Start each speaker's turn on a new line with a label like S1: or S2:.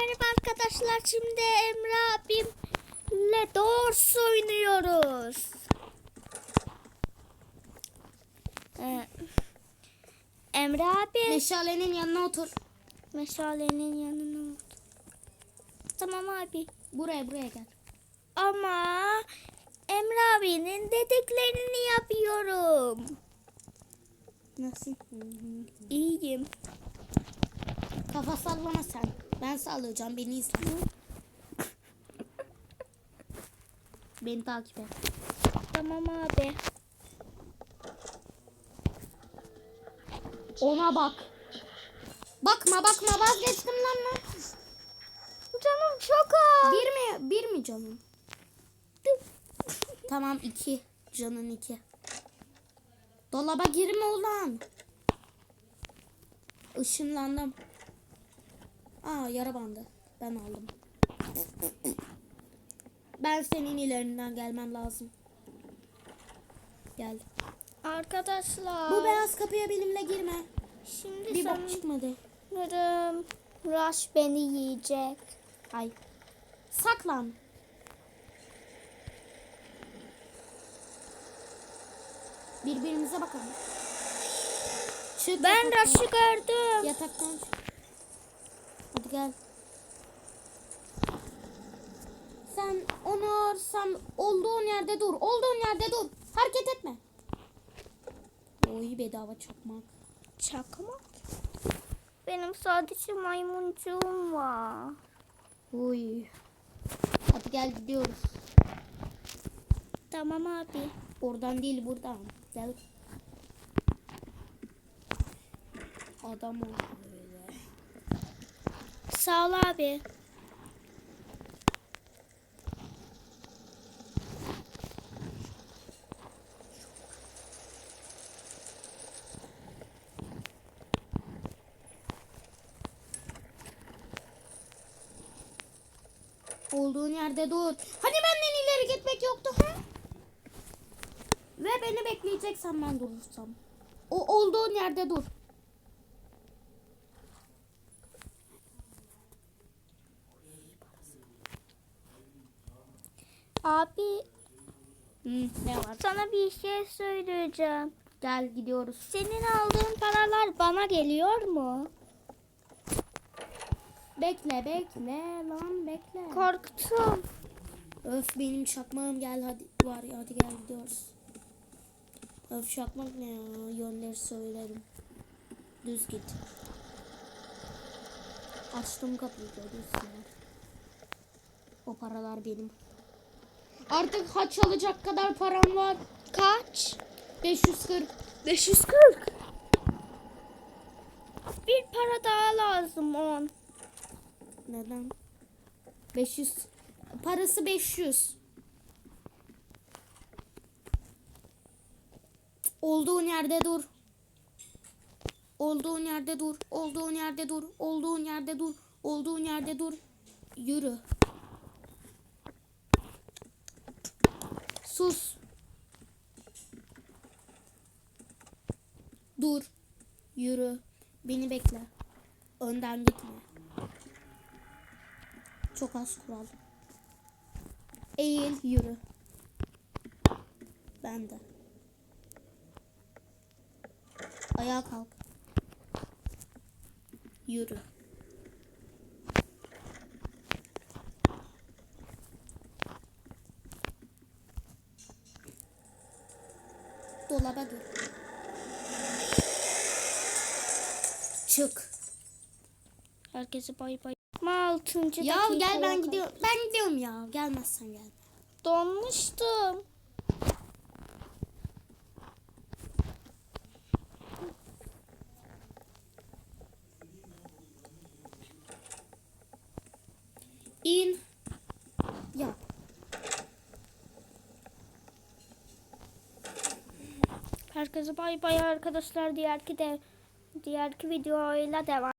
S1: merhaba arkadaşlar. Şimdi Emre abimle Doors oynuyoruz. Ee, Emre abi
S2: Meşalenin yanına otur.
S1: meşalenin yanına otur. Tamam abi.
S2: Buraya buraya gel.
S1: Ama Emre abinin dediklerini yapıyorum.
S2: Nasıl?
S1: İyiyim.
S2: Kafa sallama sen. Ben sallayacağım. Beni izle. Beni takip et.
S1: Tamam abi.
S2: Ona bak. Bakma bakma vazgeçtim lan ben.
S1: Canım çok az.
S2: Bir mi? Bir mi canım? tamam iki. Canın iki. Dolaba girme ulan. Işınlandım. Aa yara bandı. Ben aldım. Ben senin ilerinden gelmem lazım. Gel.
S1: Arkadaşlar.
S2: Bu beyaz kapıya benimle girme.
S1: Şimdi
S2: Bir bak çıkmadı.
S1: sanırım Rush beni yiyecek.
S2: Ay. Saklan. Birbirimize bakalım. Çık
S1: Ben. Rush'ı gördüm.
S2: Yataktan çık. Gel. Sen Onur sen olduğun yerde dur. Olduğun yerde dur. Hareket etme. Oy bedava çakmak.
S1: Çakmak. Benim sadece maymuncuğum var.
S2: Oy. Hadi gel gidiyoruz.
S1: Tamam abi.
S2: Oradan değil buradan. Gel. Adam ol böyle.
S1: Sağ ol abi.
S2: Olduğun yerde dur. Hani benden ileri gitmek yoktu ha? Ve beni bekleyeceksen ben durursam. O olduğun yerde dur.
S1: Abi
S2: Hı, ne var?
S1: sana bir şey söyleyeceğim.
S2: Gel gidiyoruz.
S1: Senin aldığın paralar bana geliyor mu?
S2: Bekle bekle lan bekle.
S1: Korktum.
S2: Öf benim çakmağım gel hadi var ya hadi gel gidiyoruz. Öf çakmak ne ya yönleri söylerim. Düz git. Açtım kapıyı görüyorsun. O paralar benim. Artık haç alacak kadar param var.
S1: Kaç?
S2: 540.
S1: 540. Bir para daha lazım on.
S2: Neden? 500. Parası 500. Olduğun yerde dur. Olduğun yerde dur. Olduğun yerde dur. Olduğun yerde dur. Olduğun yerde dur. Yürü. Sus. Dur. Yürü. Beni bekle. Önden gitme. Çok az kural. Eğil yürü. Ben de. Ayağa kalk. Yürü. Dolaba gir. Çık.
S1: Herkese bay bay. Ma altıncı
S2: Ya
S1: dakika
S2: gel ben
S1: yok.
S2: gidiyorum. Ben gidiyorum ya. Gelmezsen gel.
S1: Donmuştum.
S2: İn. Ya.
S1: Herkese bay bay arkadaşlar. Diğerki de diğerki videoyla devam.